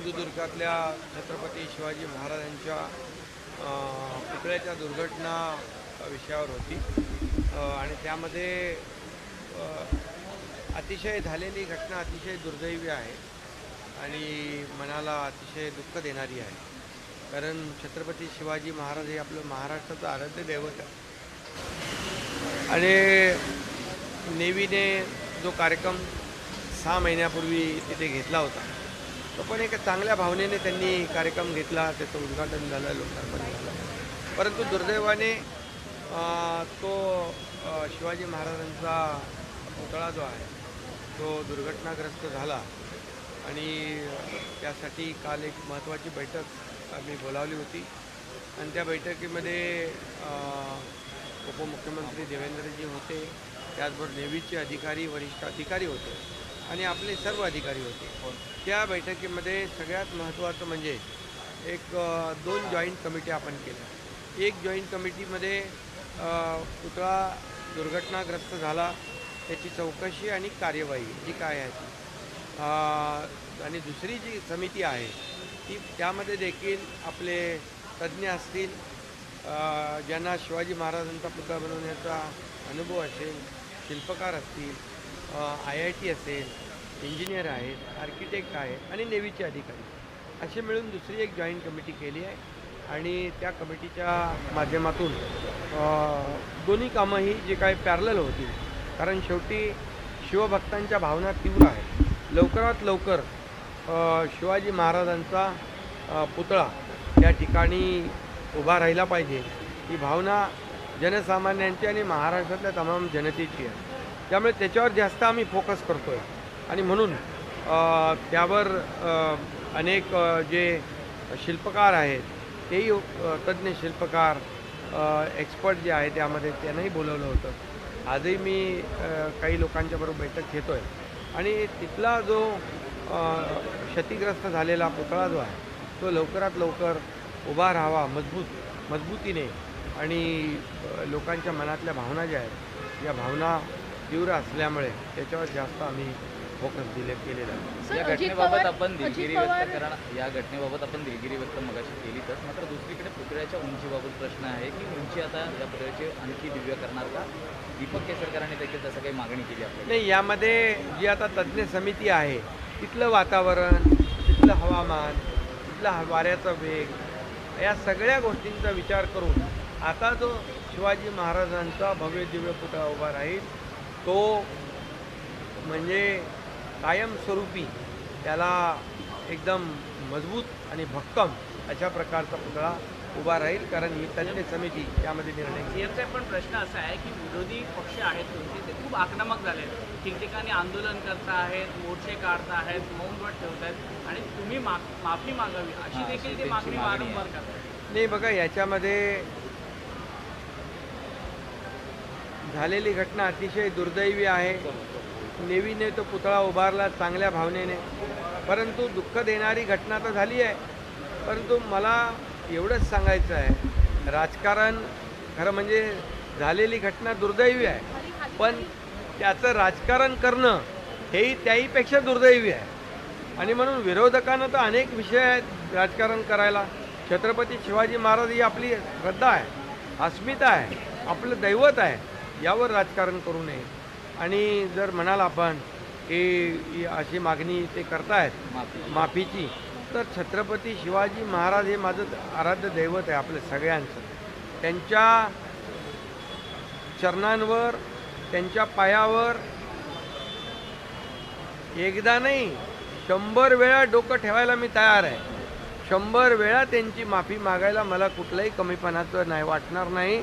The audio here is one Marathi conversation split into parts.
सिंधुदुर्गातल्या छत्रपती शिवाजी महाराजांच्या पुतळ्याच्या दुर्घटना विषयावर होती. आणि त्यामध्ये अतिशय झालेली घटना अतिशय दुर्दैवी आहे आणि मनाला अतिशय दुःख देणारी आहे. कारण छत्रपती शिवाजी महाराज हे आपलं महाराष्ट्राचं आराध्य दैवत आहे. आणि नेव्हीने जो कार्यक्रम सहा महिन्यापूर्वी तिथे घेतला होता पण एका चांगल्या भावनेने त्यांनी कार्यक्रम घेतला त्याचं उद्घाटन झालं लोकार्पण झालं. परंतु दुर्दैवाने तो शिवाजी महाराजांचा पुतळा जो आहे तो दुर्घटनाग्रस्त झाला. आणि त्यासाठी काल एक महत्त्वाची बैठक आम्ही बोलावली होती. आणि त्या बैठकीमध्ये उपमुख्यमंत्री देवेंद्रजी होते त्याचबरोबर नेव्हीचे अधिकारी वरिष्ठ अधिकारी होते. आणि आपले सर्व अधिकारी होते. त्या बैठकीमध्ये सगळ्यात महत्त्वाचं म्हणजे एक दोन जॉईंट कमिटी आपण केल्या. एक जॉईंट कमिटीमध्ये पुतळा दुर्घटनाग्रस्त झाला त्याची चौकशी आणि कार्यवाही जी काय आहे ती. आणि दुसरी जी समिती आहे ती त्यामध्ये देखील आपले तज्ज्ञ असतील. ज्यांना शिवाजी महाराजांचा पुतळा बनवण्याचा अनुभव असेल शिल्पकार असतील आय आय टी असेल इंजिनियर आहेत आर्किटेक्ट आहेत आणि नेव्हीचे अधिकारी. असे मिळून दुसरी एक जॉईंट कमिटी केली आहे आणि त्या कमिटीच्या माध्यमातून दोन्ही कामं ही जे काही पॅरल होतील कारण शेवटी शिवभक्तांच्या भावना तीव्र आहेत. लवकरात लवकर शिवाजी महाराजांचा पुतळा त्या ठिकाणी उभा राहिला पाहिजे. ही भावना जनसामान्यांची आणि महाराष्ट्रातल्या तमाम जनतेची आहे. त्यामुळे त्याच्यावर जास्त आम्ही फोकस करतो आहे आणि म्हणून त्यावर अनेक जे शिल्पकार आहेत तेही तज्ज्ञ शिल्पकार एक्सपर्ट जे आहे त्यामध्ये त्यांनाही बोलवलं होतं. आजही मी काही लोकांच्याबरोबर बैठक घेतो आहे आणि तिथला जो क्षतिग्रस्त झालेला पुतळा जो आहे तो लवकरात लवकर उभा राहावा मजबूत मजबूतीने. आणि लोकांच्या मनातल्या भावना ज्या आहेत या भावना तीव्र असल्यामुळे त्याच्यावर जास्त आम्ही फोकस दिले केलेला आहे. सर, या अजित घटनेबाबत पवार- आपण अजित दिलगिरी पवार- व्यक्त करा या घटनेबाबत आपण दिलगिरी व्यक्त मगाशी केलीच मात्र दुसरीकडे पुतळ्याच्या उंचीबाबत प्रश्न आहे की उंची आता या पुतळ्याची आणखी दिव्य करणार का? दीपक केसरकरांनी देखील तसं काही मागणी केली आपल्याला नाही यामध्ये जी आता तज्ज्ञ समिती आहे तिथलं वातावरण तिथलं हवामान तिथला ह- वाऱ्याचा वेग या सगळ्या गोष्टींचा विचार करून आता जो शिवाजी महाराजांचा भव्य दिव्य पुतळा उभा राहील तो म्हणजे कायमस्वरूपी त्याला एकदम मजबूत आणि भक्कम अशा प्रकारचा पुतळा उभा राहील कारण ही तज्ज्ञ समिती त्यामध्ये निर्णय घेईल. सीएमचा पण प्रश्न असा आहे की विरोधी पक्ष आहेत तुमचे ते खूप आक्रमक झाले आहेत ठिकठिकाणी आंदोलन करता आहेत मोर्चे काढता आहेत मौनव्रत ठेवत आहेत आणि तुम्ही माफी मागावी अशी देखील ते मागणी वारंवार. करतात नाही बघा याच्यामध्ये झालेली घटना अतिशय दुर्दैवी आहे. नेवीने तो पुतळा उभारला चांगल्या भावनेने. परंतु दुःख देणारी घटना तर झाली आहे. परंतु मला एवढंच सांगायचं आहे. राजकारण खरं म्हणजे झालेली घटना दुर्दैवी आहे. पण त्याचं राजकारण करणं हेही त्याहीपेक्षा दुर्दैवी आहे. आणि म्हणून विरोधकांना तर अनेक विषय आहेत राजकारण करायला. छत्रपती शिवाजी महाराज ही आपली श्रद्धा आहे. अस्मिता आहे. आपलं दैवत आहे. यावर राजकारण करू नये. आणि जर म्हणाल आपण की अशी मागणी ते करतायत माफी. माफीची तर छत्रपती शिवाजी महाराज हे माझं आराध्य दैवत आहे आपलं सगळ्यांचं. त्यांच्या चरणांवर त्यांच्या पायावर एकदा नाही शंभर वेळा डोकं ठेवायला मी तयार आहे. शंभर वेळा त्यांची माफी मागायला मला कुठलंही कमीपणाचं नाही वाटणार नाही.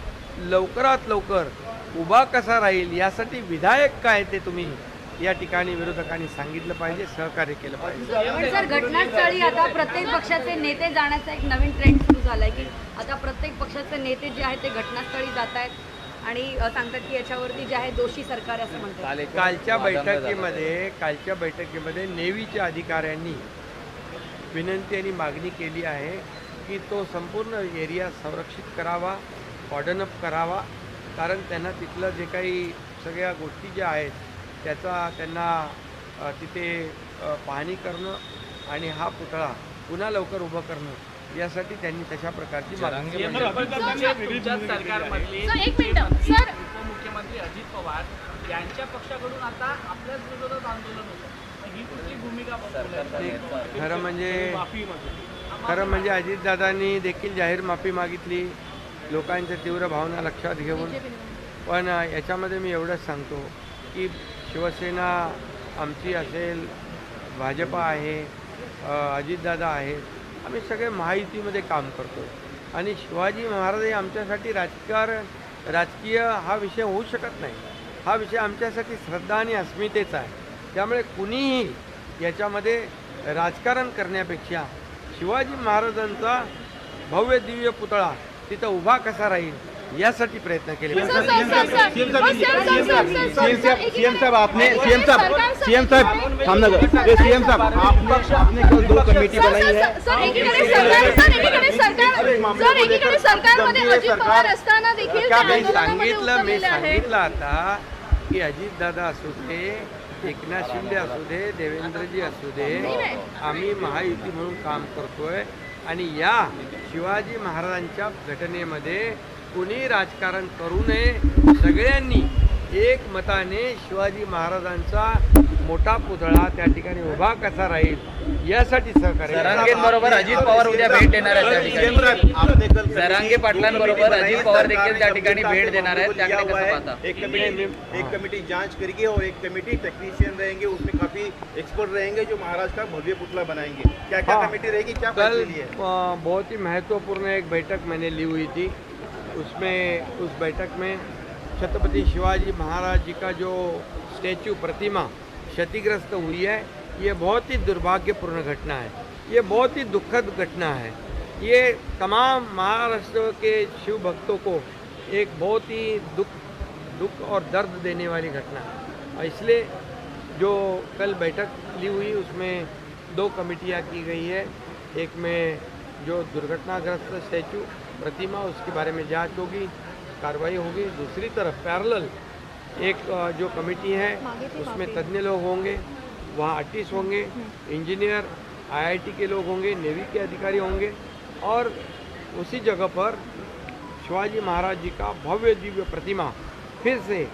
लवकरात लवकर उभा कसा राहील यासाठी विधायक काय ते तुम्ही या ठिकाणी विरोधकांनी सांगितलं पाहिजे सहकार्य केलं पाहिजे. सर घटनास्थळी आता प्रत्येक पक्षाचे नेते जाण्याचा एक नवीन ट्रेंड सुरू झालाय की आता प्रत्येक पक्षाचे नेते जे आहेत ते घटनास्थळी जात आहेत आणि सांगतात की याच्यावरती जे आहे दोषी सरकार आहे असं म्हणतात. कालच्या झाला. बैठकीमध्ये कालच्या बैठकीमध्ये नेव्हीच्या अधिकाऱ्यांनी विनंती आणि मागणी केली आहे की तो संपूर्ण एरिया संरक्षित करावा. कॉर्डनअप करावा. कारण त्यांना तिथलं जे काही सगळ्या गोष्टी ज्या आहेत त्याचा त्यांना तिथे पाहणी करणं आणि हा पुतळा पुन्हा लवकर उभं करणं यासाठी त्यांनी तशा प्रकारची. सर. उपमुख्यमंत्री अजित पवार यांच्या पक्षाकडून आता आपल्याच विरोधात आंदोलन होतं. ही कुठली भूमिका. खरं म्हणजे खरं म्हणजे अजितदादांनी देखील जाहीर माफी मागितली. लोकांच्या तीव्र भावना लक्षात घेऊन. पण याच्यामध्ये मी एवढंच सांगतो की शिवसेना आमची असेल भाजपा आहे अजितदादा आहेत आम्ही सगळे महायुतीमध्ये काम करतो आणि शिवाजी महाराज हे आमच्यासाठी राजकारण राजकीय हा विषय होऊ शकत नाही. हा विषय आमच्यासाठी श्रद्धा आणि अस्मितेचा आहे. त्यामुळे कुणीही याच्यामध्ये राजकारण करण्यापेक्षा शिवाजी महाराजांचा भव्य दिव्य पुतळा तिथं उभा कसा राहील यासाठी प्रयत्न केले पाहिजे. सीएम साहब आपने सीएम साहब सीएम साहब सामने ये सीएम साहब आप आपने कल दो कमेटी बनाई है? मी आंदोलनामध्ये सांगितलं मी सांगितलं आता की अजितदादा असू दे एकनाथ शिंदे असू दे देवेंद्रजी असू दे आम्ही महायुती म्हणून काम करतोय. आणि या शिवाजी महाराजांच्या घटनेमध्ये कुणी राजकारण करू नये सगळ्यांनी एक मताने शिवाजी महाराजांचा मोठा पुतळा त्या ठिकाणी उभा कसा राहील यासाठी सहकार्य करा. अजित पवार उद्या भेट देणार आहेत पाटलांबरोबर अजित पवार सरकार देखील त्या ठिकाणी भेट देणार आहेत. त्याकडे कसं पाहता? एक कमेटी एक कमेटी जाँच करेगी और एक कमेटी टेक्नीशियन रहेंगे उसमें काफ़ी एक्सपर्ट रहेंगे जो महाराष्ट्र का भव्य पुतला बनाएँगे क्या क्या हाँ। कमेटी रहेगी क्या कल बहुत ही महत्वपूर्ण एक बैठक मैंने ली हुई थी उसमें उस बैठक में छत्रपति शिवाजी महाराज जी का जो स्टैचू प्रतिमा क्षतिग्रस्त हुई है, ये बहुत ही दुर्भाग्यपूर्ण घटना है। ये बहुत ही दुखद घटना है। ये तमाम महाराष्ट्र के शिव भक्तों को एक बहुत ही दुख दुख और दर्द देने वाली घटना है। और इसलिए जो कल बैठक ली हुई, उसमें दो कमिटियाँ की गई है। एक में जो दुर्घटनाग्रस्त स्टैचू प्रतिमा, उसके बारे में जाँच होगी। कार्रवाई होगी। दूसरी तरफ़ पैरल एक जो कमेटी है उसमें तज्ञ लोग होंगे वहाँ आर्टिस्ट होंगे इंजीनियर आईआईटी के लोग होंगे नेवी के अधिकारी होंगे और उसी जगह पर शिवाजी महाराज जी का भव्य दिव्य प्रतिमा फिर से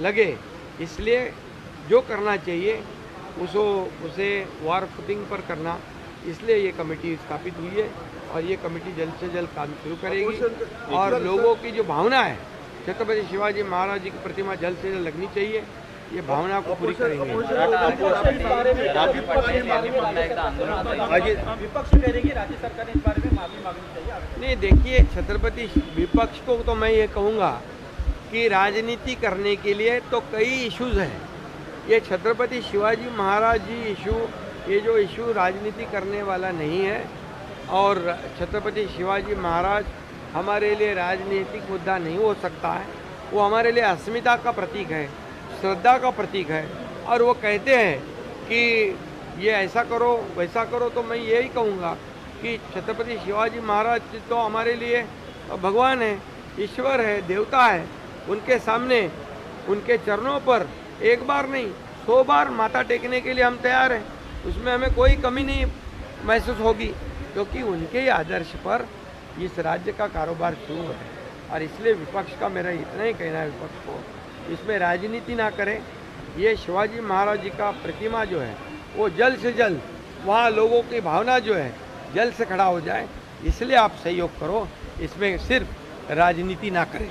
लगे। इसलिए जो करना चाहिए उसको उसे वार फुटिंग पर करना। इसलिए ये कमेटी स्थापित हुई है और ये कमेटी जल्द से जल्द काम शुरू करेगी और लोगों की जो भावना है छत्रपति शिवाजी महाराज जी की प्रतिमा जल्द से जल्द लगनी चाहिए ये भावना को पूरी करेंगे। चाहिए नहीं देखिए छत्रपति विपक्ष को तो मैं ये कहूँगा कि राजनीति करने के लिए तो कई इश्यूज़ हैं। ये छत्रपति शिवाजी महाराज जी इशू ये जो इशू राजनीति करने वाला नहीं है, और छत्रपति शिवाजी महाराज हमारे लिए राजनीतिक मुद्दा नहीं हो सकता है। वो हमारे लिए अस्मिता का प्रतीक है, श्रद्धा का प्रतीक है, और वो कहते हैं कि ये ऐसा करो, वैसा करो तो मैं यही कहूँगा कि छत्रपति शिवाजी महाराज तो हमारे लिए भगवान है, ईश्वर है, देवता है। उनके सामने, उनके चरणों पर एक बार नहीं, सौ बार माथा टेकने के लिए हम तैयार हैं। उसमें हमें कोई कमी नहीं महसूस होगी, क्योंकि उनके ही आदर्श पर इस राज्य का कारोबार शुरू है और इसलिए विपक्ष का मेरा इतना ही कहना है, विपक्ष को इसमें राजनीति ना करें। ये शिवाजी महाराज जी का प्रतिमा जो है, वो जल्द से जल्द वहाँ लोगों की भावना जो है, जल्द से खड़ा हो जाए। इसलिए आप सहयोग करो, इसमें सिर्फ़ राजनीति ना करें।